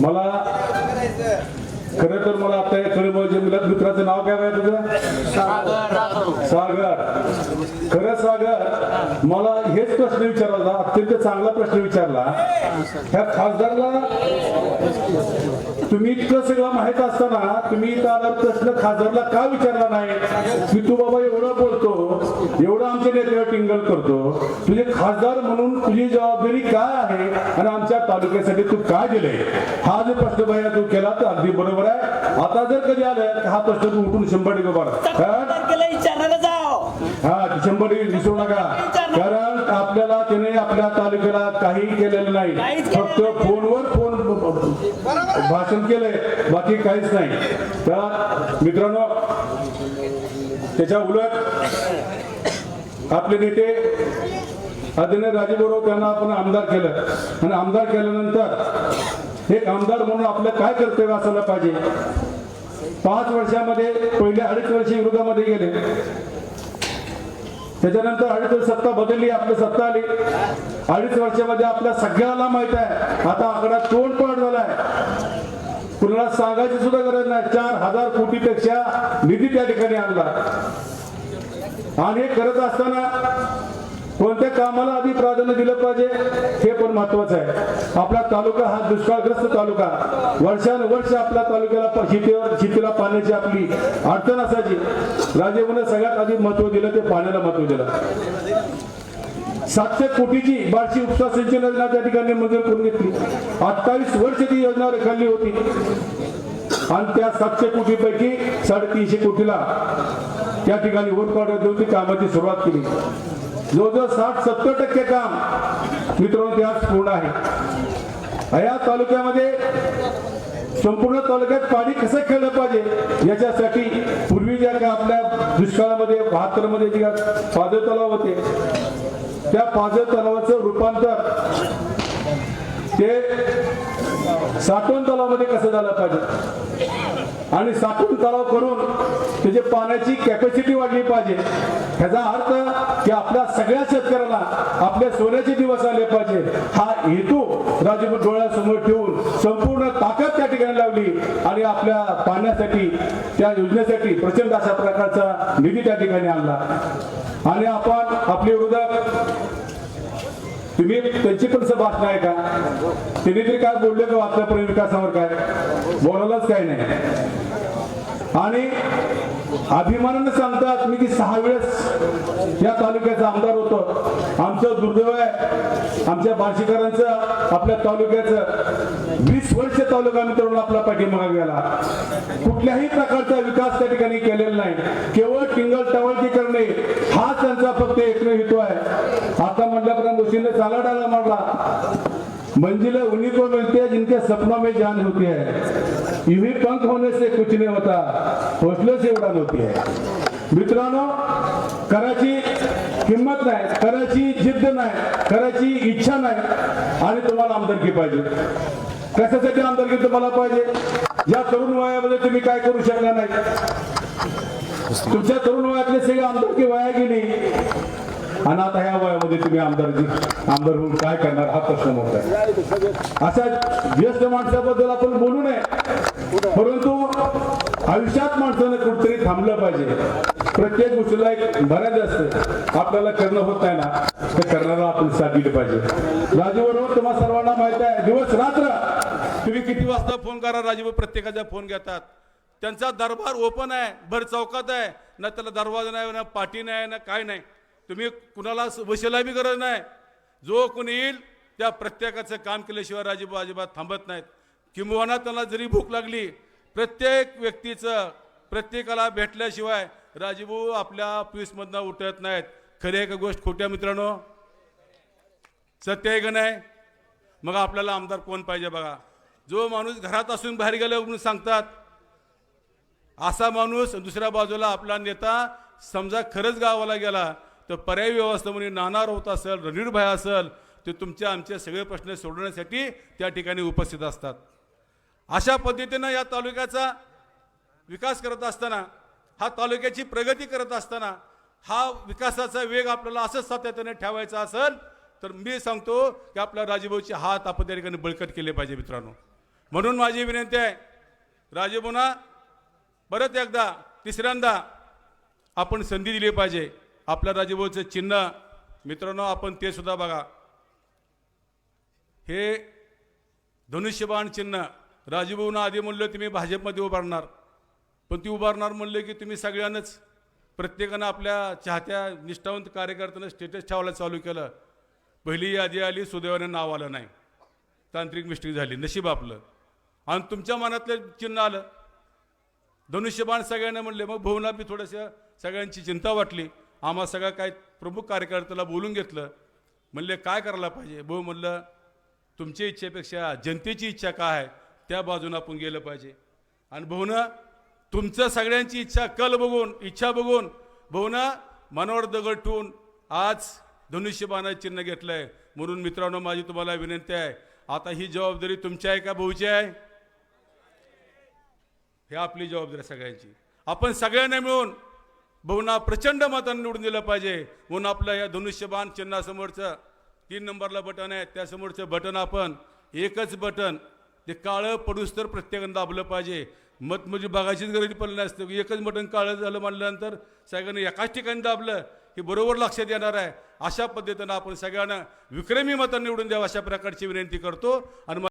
मला खरं तर मला आता खरं म्हणजे मिळत मित्राचं नाव काय आहे तुझं? सागर. खरं सागर मला हेच प्रश्न विचारला अत्यंत चांगला प्रश्न विचारला. ह्या खासदारला तुम्ही इतकं सगळं माहीत असताना तुम्ही इथं आला प्रश्न खासदारला का विचारला नाही? की तू बाबा एवढं बोलतो एवढं आमच्या नेत्यावर टिंगल करतो. तुझे खासदार म्हणून तुझी जबाबदारी काय आहे? आणि आमच्या तालुक्यासाठी तू काय दिलंय हा जो प्रश्न भैया तू केला तर अगदी बरोबर आहे. आता जर कधी आलं तर हा प्रश्न तू उठून शंभर टक्के बरं हा शंभर टक्के विसरू नका. कारण आपल्याला त्याने आपल्या तालुक्याला काही केलेलं नाही. फक्त फोनवर फोन भाषण केलंय बाकी काहीच नाही. तर मित्रांनो त्याच्या उलट आपले नेते आदरणीय राजेबरोबर त्यांना आपण आमदार केलं. आणि आमदार केल्यानंतर एक आमदार म्हणून आपलं काय कर्तव्य असायला पाहिजे? पाच वर्षामध्ये पहिले अडीच वर्ष विरोधामध्ये गेले. त्याच्यानंतर अडीच वर्ष सत्ता बदलली आपली सत्ता आली. अडीच वर्षामध्ये आपल्या सगळ्याला माहीत आहे. आता आकडा तोंडपाठ झालाय. कुणाला सांगायची सुद्धा गरज नाही. चार हजार कोटीपेक्षा निधी त्या ठिकाणी आणला. आणि हे करत असताना कोणत्या कामाला आधी प्राधान्य दिलं पाहिजे हे पण महत्वाचं आहे. आपला तालुका हा दुष्काळग्रस्त तालुका. वर्षानुवर्ष आपल्या तालुक्याला शेतीवर शेतीला पाण्याची आपली अडचण असायची. राजेमुने सगळ्यात आधी महत्त्व दिलं ते पाण्याला महत्त्व दिलं. सातशे कोटीची बार्शी उपसा सिंचन योजना त्या ठिकाणी मंजूर करून घेतली. अठ्ठावीस वर्ष ती योजना रेखाडली होती. आणि त्या सातशे कोटीपैकी साडेतीनशे कोटीला त्या ठिकाणी वोट काढत देऊन ती कामाची सुरुवात केली. जवळजवळ साठ सत्तर टक्के काम मित्रांनो ते आज पूर्ण आहे. या तालुक्यामध्ये संपूर्ण तालुक्यात पाणी कसं खेळलं पाहिजे याच्यासाठी पूर्वी ज्या काय आपल्या दुष्काळामध्ये बहात्तरमध्ये जे पाजळ तलाव होते त्या पाजळ तलावाचं रूपांतर ते साठवण तलावामध्ये कसं झालं पाहिजे? आणि साठवण तलाव करून त्याची पाण्याची कॅपॅसिटी वाढली पाहिजे. ह्याचा अर्थ की आपल्या सगळ्या शेतकऱ्याला आपल्या सोन्याचे दिवस आले पाहिजे. हा हेतू राजू डोळ्यासमोर ठेवून संपूर्ण ताकद त्या ठिकाणी लावली आणि आपल्या पाण्यासाठी त्या योजनेसाठी प्रचंड अशा प्रकारचा निधी त्या ठिकाणी आणला. आणि आपण आपले विरोधक तुम्ही त्यांची पण भाषण आहे का? त्यांनी तरी काय बोलले का आतापर्यंत विकासावर काय? बोलायलाच काय नाही. आणि अभिमानाने सांगतात मी की सहा वेळेस या तालुक्याचा आमदार होतो. आमचं दुर्दैव आहे. आमच्या बार्शीकरांचं आपल्या तालुक्याचं. वीस वर्ष तालुका मित्रांनो आपला पाठिंबा गेला. कुठल्याही प्रकारचा विकास त्या ठिकाणी केलेला नाही. केवळ टिंगल टवळकी करणे हा त्यांचा फक्त एकमेव हेतू आहे. आता म्हटल्याप्रमाणे मुशीने चाला डाला मारला. मंजिलें उन्हीं को मिलती है जिनके सपनों में जान होती है. यूं पंख होने से कुछ नहीं होता? हौसले से उड़ान होती है मित्रांनो कराची किंमत नाही कराची जिद्द नाही कराची इच्छा नाही आणि तुम्हाला आमदारकी पाहिजे. कशासाठी आमदारकी तुम्हाला पाहिजे? या तरुण वयामध्ये तुम्ही काय करू शकला नाही? तुमच्या तरुण वयातले सगळे आमदारकी वाया गेली. आणि आता ह्या वयामध्ये तुम्ही आमदार आमदार होऊन काय करणार हा प्रश्न मोठा आहे अशा ज्येष्ठ माणसाबद्दल आपण बोलू नये. परंतु आयुष्यात माणसानं कुठेतरी थांबलं पाहिजे. प्रत्येक गोष्टीला एक बऱ्याच असते. आपल्याला करणं होत नाही ना ते करणारा आपण साथ दिली पाहिजे. राजू तुम्हाला सर्वांना माहीत आहे दिवस रात्र तुम्ही किती वाजता फोन करा राजीव प्रत्येकाचा फोन घेतात. त्यांचा दरबार ओपन आहे भर चौकात आहे. ना त्याला दरवाजा नाही ना पाठी नाही ना काय नाही. तुम्ही कुणाला वशिला बी गरज नाही. जो कोणी येईल त्या प्रत्येकाचं काम केल्याशिवाय राजीव अजिबात थांबत नाहीत. किंबहुना त्यांना जरी भूक लागली प्रत्येक व्यक्तीचं प्रत्येकाला भेटल्याशिवाय राजीभाऊ आपल्या पीसमधनं उठत नाहीत. खरी आहे का गोष्ट खोट्या मित्रांनो सत्य आहे का नाही? मग आपल्याला आमदार कोण पाहिजे बघा. जो माणूस घरात असून बाहेर गेला म्हणून सांगतात असा माणूस दुसऱ्या बाजूला आपला नेता समजा खरंच गावाला गेला तर पर्यायी व्यवस्था म्हणून नाना राऊत असेल रणवीरभाई असेल ते तुमचे आमचे सगळे प्रश्न सोडवण्यासाठी त्या ठिकाणी उपस्थित असतात. अशा पद्धतीनं या तालुक्याचा विकास करत असताना हा तालुक्याची प्रगती करत असताना हा विकासाचा वेग आपल्याला असंच सातत्याने ठेवायचा असेल तर मी सांगतो की आपल्या राजीभाऊचे हात आपण त्या ठिकाणी बळकट केले पाहिजे मित्रांनो. म्हणून माझी विनंती आहे राजेभाऊना परत एकदा तिसऱ्यांदा आपण संधी दिली पाहिजे. आपल्या राजीभाऊचं चिन्ह मित्रांनो आपण ते सुद्धा बघा. हे धनुष्यबाण चिन्ह राजूभाऊनं आधी म्हणलं तुम्ही भाजपमध्ये उभारणार. पण ती उभारणार म्हणले की तुम्ही सगळ्यांनाच प्रत्येकानं आपल्या चाहत्या निष्ठावंत कार्यकर्त्यांना स्टेटस ठेवायला चालू केलं. पहिली यादी आली सुदैवाने नाव आलं नाही. तांत्रिक मिस्टेक झाली नशीब आपलं. आणि तुमच्या मनातलं चिन्ह आलं. धनुष्यबाण सगळ्यांना म्हणले मग भाऊला बी थोडंसं सगळ्यांची चिंता वाटली. आम्हा सगळ्या काय प्रमुख कार्यकर्त्याला बोलून घेतलं. म्हणले काय करायला पाहिजे? भाऊ म्हणलं तुमच्या इच्छेपेक्षा जनतेची इच्छा काय आहे त्या बाजूने आपण गेलं पाहिजे. आणि भाऊनं तुमचं सगळ्यांची इच्छा कल बघून इच्छा बघून भाऊनं मनावर दगड ठेवून आज धनुष्यबाणाचं चिन्ह घेतलं आहे म्हणून मित्रांनो माझी तुम्हाला विनंती आहे आता ही जबाबदारी तुमची आहे का भाऊची आहे? हे आपली जबाबदारी सगळ्यांची. आपण सगळ्यांना मिळून बहुना प्रचंड मतांनी निवडून दिलं पाहिजे. म्हणून आपलं या धनुष्यबाण चिन्हासमोरचं तीन नंबरला बटन आहे. त्यासमोरचं बटन आपण एकच बटन ते काळं पडूस तर प्रत्येकानं दाबलं पाहिजे. मत म्हणजे बघायचीच गरज पडली नसते. एकच बटन काळं झालं म्हणल्यानंतर सगळ्यांनी एकाच ठिकाणी दाबलं हे बरोबर लक्षात येणार आहे. अशा पद्धतीनं आपण सगळ्यांना विक्रमी मतांनी निवडून द्यावं अशा प्रकारची विनंती करतो. आणि